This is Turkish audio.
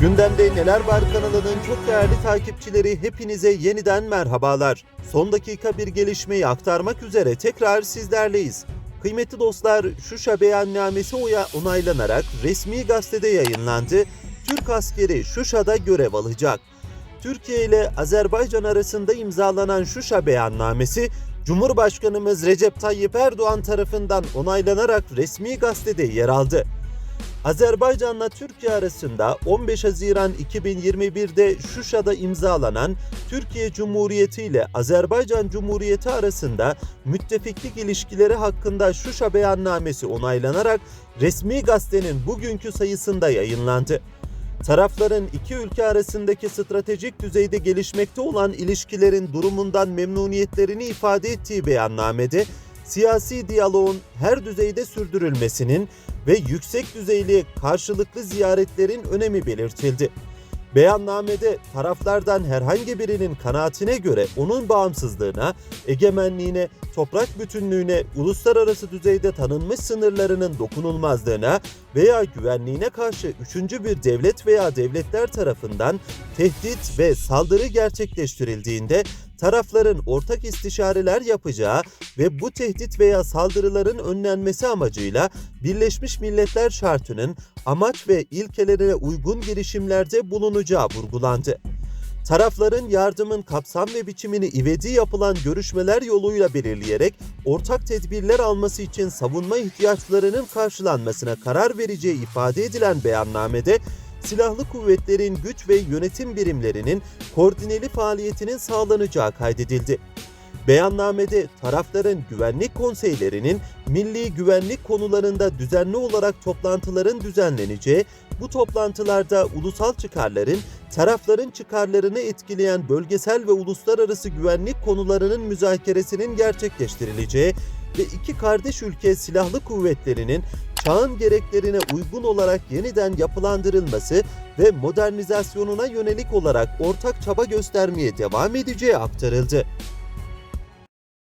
Gündemde Neler Var kanalının çok değerli takipçileri hepinize yeniden merhabalar. Son dakika bir gelişmeyi aktarmak üzere tekrar sizlerleyiz. Kıymetli dostlar, Şuşa beyannamesi onaylanarak resmi gazetede yayınlandı. Türk askeri Şuşa'da görev alacak. Türkiye ile Azerbaycan arasında imzalanan Şuşa beyannamesi Cumhurbaşkanımız Recep Tayyip Erdoğan tarafından onaylanarak resmi gazetede yer aldı. Azerbaycan'la Türkiye arasında 15 Haziran 2021'de Şuşa'da imzalanan Türkiye Cumhuriyeti ile Azerbaycan Cumhuriyeti arasında müttefiklik ilişkileri hakkında Şuşa beyannamesi onaylanarak resmi gazetenin bugünkü sayısında yayınlandı. Tarafların iki ülke arasındaki stratejik düzeyde gelişmekte olan ilişkilerin durumundan memnuniyetlerini ifade ettiği beyannamede siyasi diyaloğun her düzeyde sürdürülmesinin ve yüksek düzeyli karşılıklı ziyaretlerin önemi belirtildi. Beyannamede taraflardan herhangi birinin kanaatine göre onun bağımsızlığına, egemenliğine, toprak bütünlüğüne, uluslararası düzeyde tanınmış sınırlarının dokunulmazlığına veya güvenliğine karşı üçüncü bir devlet veya devletler tarafından tehdit ve saldırı gerçekleştirildiğinde tarafların ortak istişareler yapacağı ve bu tehdit veya saldırıların önlenmesi amacıyla Birleşmiş Milletler Şartı'nın amaç ve ilkelerine uygun girişimlerde bulunacağı vurgulandı. Tarafların yardımın kapsam ve biçimini ivedi yapılan görüşmeler yoluyla belirleyerek ortak tedbirler alması için savunma ihtiyaçlarının karşılanmasına karar vereceği ifade edilen beyannamede silahlı kuvvetlerin güç ve yönetim birimlerinin koordineli faaliyetinin sağlanacağı kaydedildi. Beyannamede tarafların güvenlik konseylerinin milli güvenlik konularında düzenli olarak toplantıların düzenleneceği, bu toplantılarda ulusal çıkarların tarafların çıkarlarını etkileyen bölgesel ve uluslararası güvenlik konularının müzakeresinin gerçekleştirileceği ve iki kardeş ülke silahlı kuvvetlerinin çağın gereklerine uygun olarak yeniden yapılandırılması ve modernizasyonuna yönelik olarak ortak çaba göstermeye devam edeceği aktarıldı.